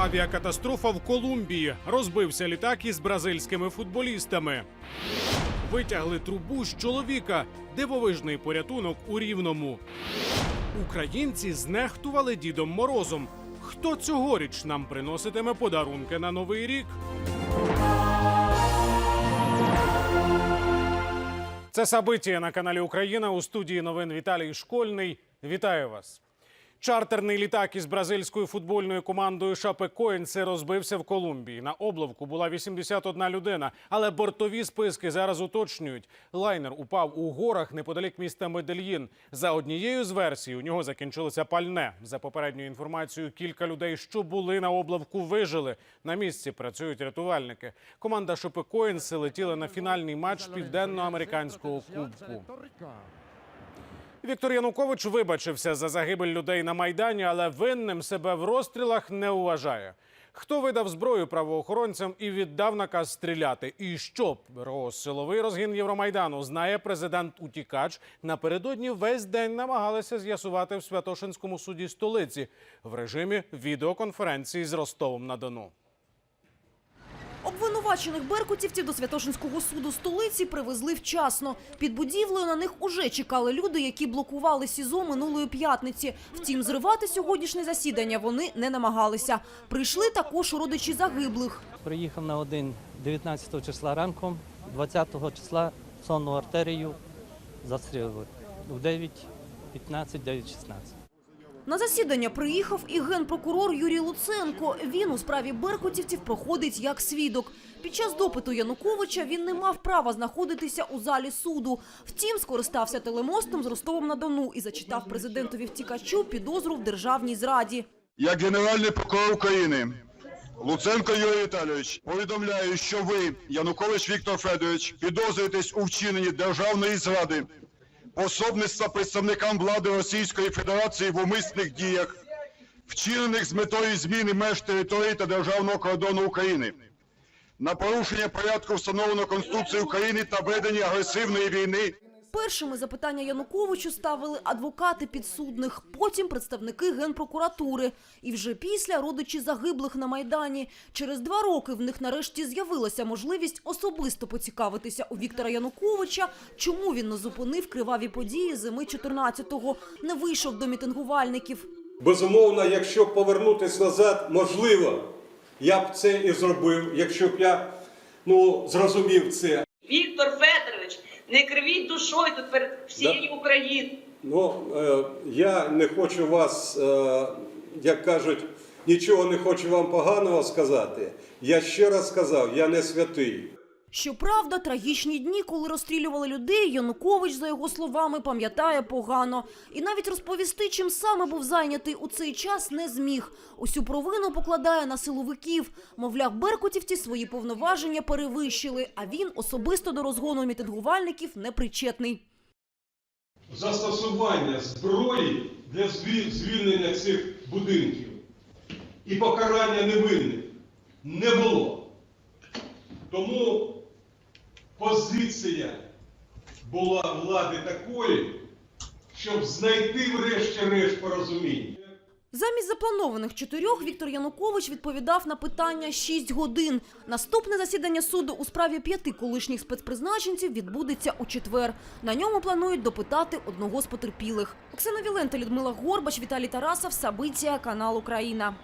Авіакатастрофа в Колумбії. Розбився літак із бразильськими футболістами. Витягли трубу з чоловіка. Дивовижний порятунок у рівному. Українці знехтували Дідом Морозом. Хто цьогоріч нам приноситиме подарунки на новий рік? Це Сабитія на каналі Україна у студії новин Віталій Школьний. Вітаю вас. Чартерний літак із бразильською футбольною командою Шапекоїнце розбився в Колумбії. На облавку була 81 людина, але бортові списки зараз уточнюють. Лайнер упав у горах неподалік міста Медельїн. За однією з версій у нього закінчилося пальне. За попередньою інформацією, кілька людей, що були на облавку, вижили. На місці працюють рятувальники. Команда Шапекоїнце летіла на фінальний матч південноамериканського кубку. Віктор Янукович вибачився за загибель людей на майдані, але винним себе в розстрілах не вважає. Хто видав зброю правоохоронцям і віддав наказ стріляти? І що силовий розгін Євромайдану знає президент Утікач. Напередодні весь день намагалися з'ясувати в Святошинському суді столиці в режимі відеоконференції з Ростовом на Дону. Обвинувачених беркутівців до Святошинського суду столиці привезли вчасно. Під будівлею на них уже чекали люди, які блокували СІЗО минулої п'ятниці. Втім, зривати сьогоднішнє засідання вони не намагалися. Прийшли також родичі загиблих. Приїхав на один 19 числа ранком, 20 числа сонну артерію застрілили у 9.15, 9.16. На засідання приїхав і генпрокурор Юрій Луценко. Він у справі беркутівців проходить як свідок. Під час допиту Януковича він не мав права знаходитися у залі суду. Втім, скористався телемостом з Ростовом на Дону і зачитав президентові втікачу підозру в державній зраді. Як Генеральний прокурор України Луценко Юрій Віталійович повідомляю, що ви, Янукович Віктор Федорович, підозрюєтесь у вчиненні державної зради, пособництва представникам влади Російської Федерації в умисних діях, вчинених з метою зміни меж території та державного кордону України, на порушення порядку встановленого Конституцією України та ведення агресивної війни Першими запитання Януковичу ставили адвокати підсудних, потім представники генпрокуратури. І вже після родичі загиблих на Майдані. Через два роки в них нарешті з'явилася можливість особисто поцікавитися у Віктора Януковича, чому він не зупинив криваві події зими 14-го, не вийшов до мітингувальників. Безумовно, якщо повернутися назад, можливо, я б це і зробив, якщо б я ну, зрозумів це. Віктор Федорович, не кривіть душою тут перед всією Україною. Ну, е, я не хочу вас, е, як кажуть, нічого не хочу вам поганого сказати. Я ще раз сказав, я не святий. Щоправда, трагічні дні, коли розстрілювали людей, Янукович, за його словами, пам'ятає погано. І навіть розповісти, чим саме був зайнятий у цей час, не зміг. Усю провину покладає на силовиків. Мовляв, беркутівці свої повноваження перевищили, а він особисто до розгону мітингувальників не причетний. Застосування зброї для зві- звільнення цих будинків і покарання невинних не було. Тому позиція була влади такої, щоб знайти врешті-решт порозуміння. Замість запланованих чотирьох Віктор Янукович відповідав на питання шість годин. Наступне засідання суду у справі п'яти колишніх спецпризначенців відбудеться у четвер. На ньому планують допитати одного з потерпілих. Оксана Вілента, Людмила Горбач, Віталій Тарасов, Сабиція, канал Україна.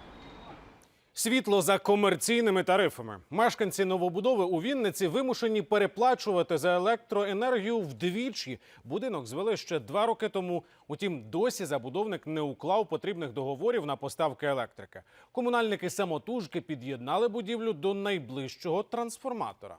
Світло за комерційними тарифами. Мешканці новобудови у Вінниці вимушені переплачувати за електроенергію вдвічі. Будинок звели ще два роки тому. Утім, досі забудовник не уклав потрібних договорів на поставки електрики. Комунальники самотужки під'єднали будівлю до найближчого трансформатора.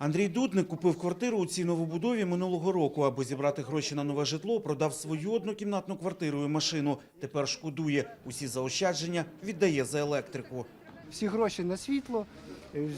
Андрій Дудник купив квартиру у цій новобудові минулого року. Аби зібрати гроші на нове житло, продав свою однокімнатну квартиру і машину. Тепер шкодує. Усі заощадження віддає за електрику. всі гроші на світло, е,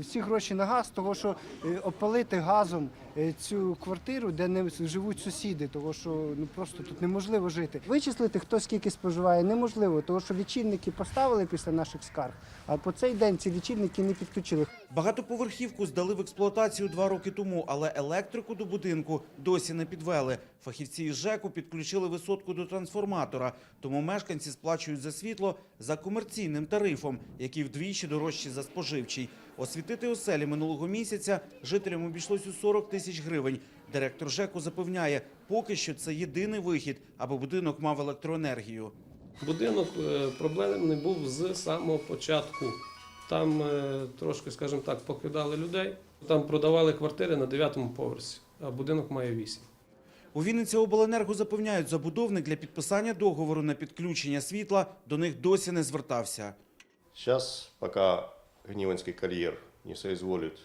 всі гроші на газ, того що е, опалити газом цю квартиру, де не живуть сусіди, тому що ну просто тут неможливо жити. Вичислити, хто скільки споживає, неможливо, тому що лічильники поставили після наших скарг, а по цей день ці лічильники не підключили. Багатоповерхівку здали в експлуатацію два роки тому, але електрику до будинку досі не підвели. Фахівці із ЖЕКу підключили висотку до трансформатора, тому мешканці сплачують за світло за комерційним тарифом, який вдвічі дорожчий за споживчий. Освітити оселі минулого місяця жителям обійшлось у 40 тисяч гривень. Директор ЖЕКу запевняє, поки що це єдиний вихід, аби будинок мав електроенергію. Будинок е, проблемний був з самого початку. Там е, трошки, скажімо так, покидали людей. Там продавали квартири на 9-му поверсі, а будинок має 8. У Вінниці обленерго запевняють, забудовник для підписання договору на підключення світла до них досі не звертався. Сейчас, пока Гневанский карьер не соизволит,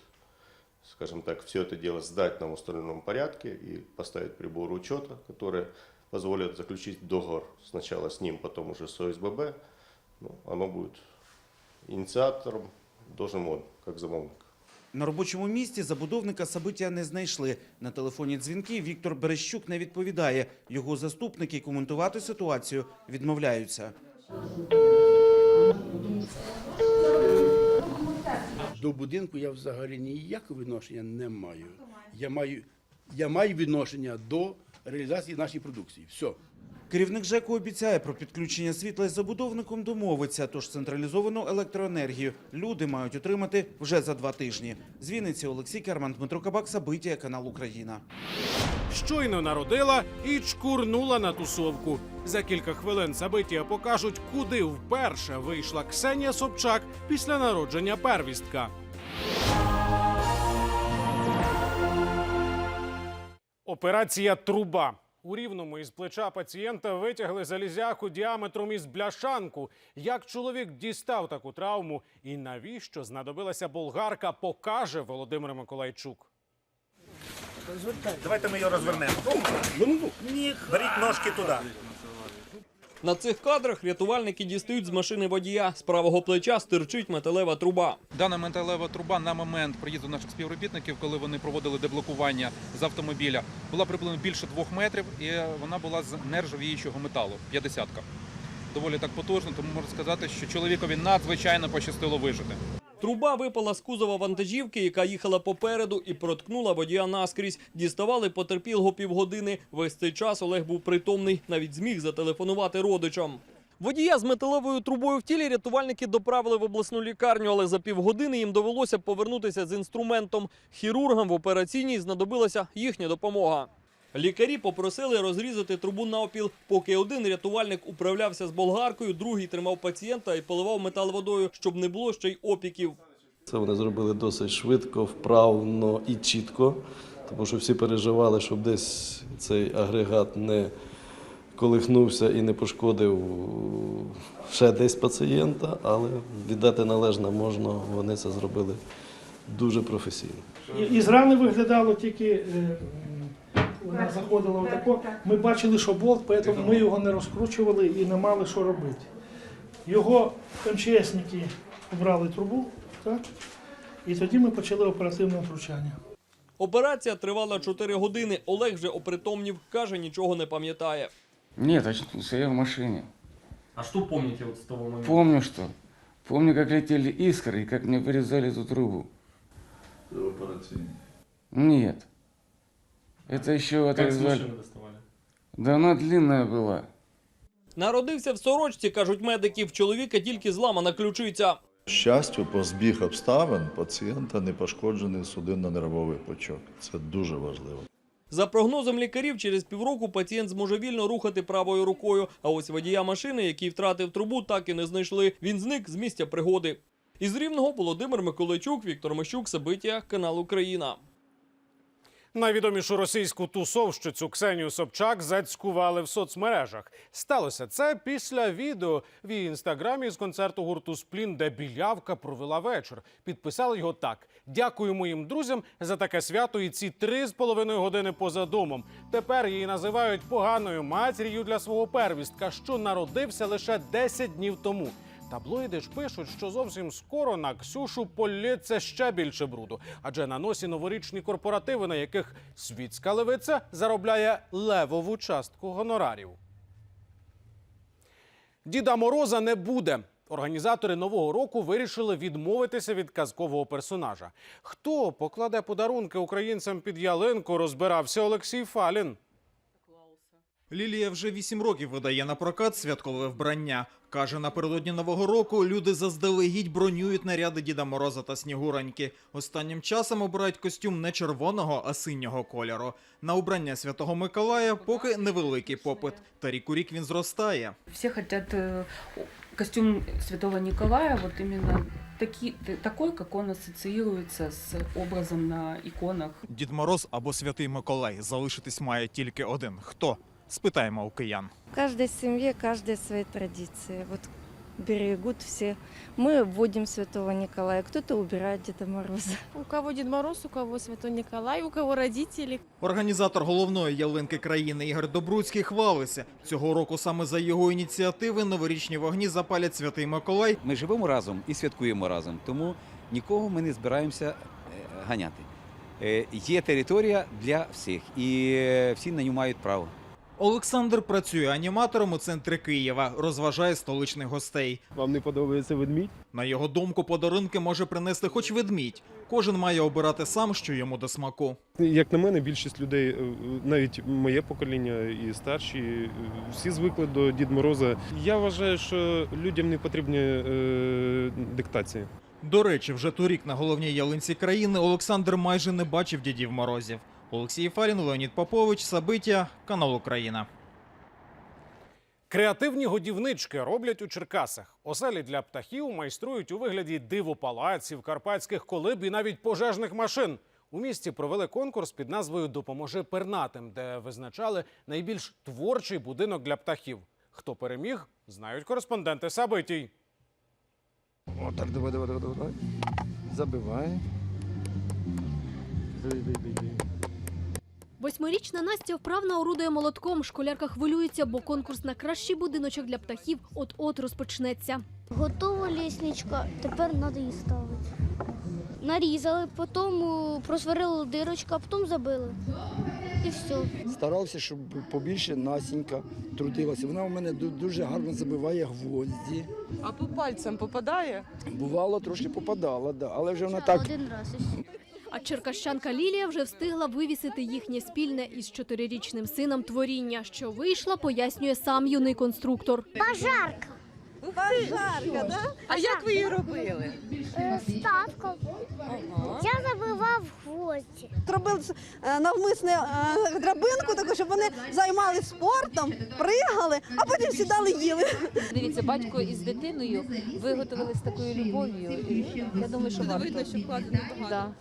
скажем так, все это дело сдать нам в установленном порядке и поставить приборы учета, которые позволят заключить договор сначала с ним, потом уже с ОСББ, ну, оно будет инициатором, должен он, как замовник. На робочому місці забудовника Сабиття не знайшли. На телефонні дзвінки Віктор Берещук не відповідає. Його заступники коментувати ситуацію відмовляються. До будинку я взагалі ніякого відношення не маю. Я маю, я маю відношення до реалізації нашої продукції. Все. Керівник ЖЕКу обіцяє про підключення світла із забудовником домовиться, тож централізовану електроенергію люди мають отримати вже за два тижні. З Вінниці Олексій Керман, Дмитро Кабак, Сабиття, канал Україна. Щойно народила і чкурнула на тусовку. За кілька хвилин Сабитія покажуть, куди вперше вийшла Ксенія Собчак після народження первістка. Операція Труба. У рівному із плеча пацієнта витягли залізяку діаметром із бляшанку. Як чоловік дістав таку травму і навіщо знадобилася болгарка, покаже Володимир Миколайчук. Давайте ми його розвернемо. Ні, беріть ножки туди. На цих кадрах рятувальники дістають з машини водія. З правого плеча стирчить металева труба. Дана металева труба на момент приїзду наших співробітників, коли вони проводили деблокування з автомобіля, була приблизно більше двох метрів, і вона була з нержавіючого металу, 50-ка. Доволі так потужно, тому можу сказати, що чоловікові надзвичайно пощастило вижити. Труба випала з кузова вантажівки, яка їхала попереду, і проткнула водія наскрізь. Діставали потерпілого півгодини. Весь цей час Олег був притомний, навіть зміг зателефонувати родичам. Водія з металевою трубою в тілі рятувальники доправили в обласну лікарню, але за півгодини їм довелося повернутися з інструментом. Хірургам в операційній знадобилася їхня допомога. Лікарі попросили розрізати трубу навпіл, поки один рятувальник управлявся з болгаркою, другий тримав пацієнта і поливав метал водою, щоб не було ще й опіків. Це вони зробили досить швидко, вправно і чітко, тому що всі переживали, щоб десь цей агрегат не колихнувся і не пошкодив ще десь пацієнта, але віддати належне можна, вони це зробили дуже професійно. І з рани виглядало тільки, е, вона заходила отако. Ми бачили, що болт, тому ми його не розкручували і не мали що робити. Його МЧСники обрали трубу, так? і тоді ми почали оперативне втручання. Операція тривала 4 години. Олег вже опритомнів, каже, нічого не пам'ятає. Нет, очнулся я в машине. А що пам'ятаєте от з того моменту? Помню, что. Помню, как летели искры и как мне вырезали эту трубу. Нет. Это еще отрезали. Да она длинная была. Народився в сорочці, кажуть медики. В чоловіка тільки зламана ключиця. Щастю, по збіг обставин пацієнта не пошкоджений судинно-нервовий почок. Це дуже важливо. За прогнозом лікарів, через півроку пацієнт зможе вільно рухати правою рукою. А ось водія машини, який втратив трубу, так і не знайшли. Він зник з місця пригоди. Із Рівного Володимир Миколайчук, Віктор Мищук, Сабиття, канал Україна. Найвідомішу російську тусовщицю Ксенію Собчак зацькували в соцмережах. Сталося це після відео в її інстаграмі з концерту гурту Сплін, де білявка провела вечір. Підписали його так: дякую моїм друзям за таке свято і ці три з половиною години поза домом. Тепер її називають поганою матір'ю для свого первістка, що народився лише 10 днів тому. Таблоїди ж пишуть, що зовсім скоро на Ксюшу полється ще більше бруду, адже на носі новорічні корпоративи, на яких світська левиця заробляє левову частку гонорарів. Діда Мороза не буде. Організатори нового року вирішили відмовитися від казкового персонажа. Хто покладе подарунки українцям під ялинку, розбирався Олексій Фалін. Лілія вже вісім років видає на прокат святкове вбрання. Каже, напередодні нового року люди заздалегідь бронюють наряди Діда Мороза та Снігуроньки. Останнім часом обирають костюм не червоного, а синього кольору. На убрання святого Миколая поки невеликий попит. Та рік у рік він зростає. Все хотят э, костюм Святого Николая, вот именно таки, т- такой, как он ассоциируется с образом на иконах. Дід Мороз або Святий Миколай залишитись має тільки один. Хто? Спитаємо у киян. В каждой семье, каждая свои традиции. Вот берегут все. Мы вводим Святого Николая, кто-то убирает Деда Мороза. У кого Дед Мороз, у кого Святой Николай, у кого родители. Організатор головної ялинки країни Ігор Добруцький хвалиться. Цього року саме за його ініціативи новорічні вогні запалять Святий Миколай Ми живемо разом і святкуємо разом, тому нікого ми не збираємося е, ганяти. Е, Є територія для всіх, і е, всі на нього мають право. Олександр працює аніматором у центрі Києва, розважає столичних гостей. Вам не подобається ведмідь? На його думку, подарунки може принести хоч ведмідь. Кожен має обирати сам, що йому до смаку. Як на мене, більшість людей, е, навіть моє покоління і старші, е, всі звикли до Дід Мороза. Я вважаю, що людям не потрібні е, диктації. До речі, вже торік на головній ялинці країни Олександр майже не бачив дідів морозів. Олексій Фарін, Леонід Попович, Сабиття, канал Україна. Креативні годівнички роблять у Черкасах. Оселі для птахів майструють у вигляді дивопалаців, карпатських колиб і навіть пожежних машин. У місті провели конкурс під назвою Допоможи пернатим, де визначали найбільш творчий будинок для птахів. Хто переміг, знають кореспонденти Сабитій. О, так, давай, давай, давай, давай. Забивай. Восьмирічна Настя вправно орудує молотком. Школярка хвилюється, бо конкурс на кращий будиночок для птахів от-от розпочнеться. Готова лісничка, тепер треба її ставити. Нарізали, потім просварили дирочку, а потім забили. І все. Старався, щоб побільше Насінька трудилася. Вона у мене дуже гарно забиває гвозді. А по пальцям попадає? Бувало, трошки попадала, да. але вже вона так Один раз і все. А черкащанка Лілія вже встигла вивісити їхнє спільне із чотирирічним сином творіння. Що вийшла, пояснює сам юний конструктор. Пожарка. Пожарка, да? А як ви її робили? Ставка. Я забивав гвозді. Зробив навмисне драбинку, таку, щоб вони займалися спортом, пригали, а потім сідали їли. Дивіться, батько із дитиною виготовили з такою любов'ю. Я думаю, що варто. Видно, що да.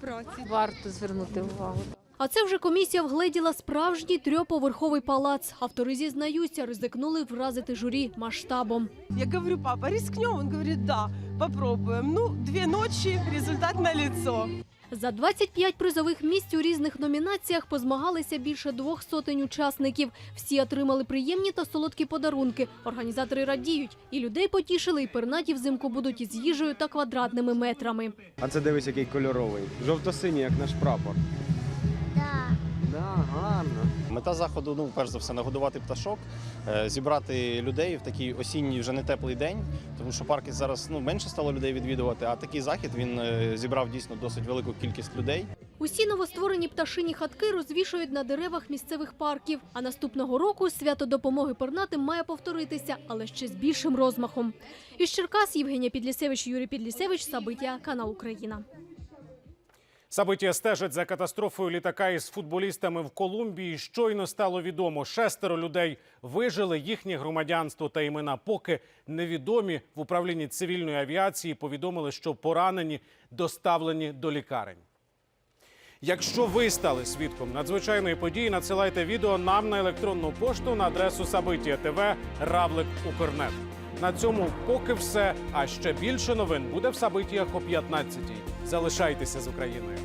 Варто звернути увагу. А це вже комісія вгледіла справжній трьоповерховий палац. Автори зізнаються, ризикнули вразити журі масштабом. Я говорю, папа, рискнем? Он говорит, да, попробуем. Ну, дві ночі, результат на лицо. За 25 призових місць у різних номінаціях позмагалися більше двох сотень учасників. Всі отримали приємні та солодкі подарунки. Організатори радіють. І людей потішили, і пернаті взимку будуть із їжею та квадратними метрами. А це дивись, який кольоровий. Жовто-синій, як наш прапор. Да. Мета заходу, ну перш за все, нагодувати пташок, е, зібрати людей в такий осінній вже не теплий день, тому що парки зараз ну менше стало людей відвідувати. А такий захід він е, зібрав дійсно досить велику кількість людей. Усі новостворені пташині хатки розвішують на деревах місцевих парків. А наступного року свято допомоги пернатим має повторитися, але ще з більшим розмахом. Із Черкас Євгенія Підлісевич, Юрій Підлісевич, Сабиття, канал Україна. Сабиття стежить за катастрофою літака із футболістами в Колумбії. Щойно стало відомо, шестеро людей вижили. Їхнє громадянство та імена поки невідомі. В управлінні цивільної авіації повідомили, що поранені доставлені до лікарень. Якщо ви стали свідком надзвичайної події, надсилайте відео нам на електронну пошту на адресу Сабиття ТВ Равлик Укрнет. На цьому поки все. А ще більше новин буде в Сабитіях о 15-й. Залишайтеся з Україною.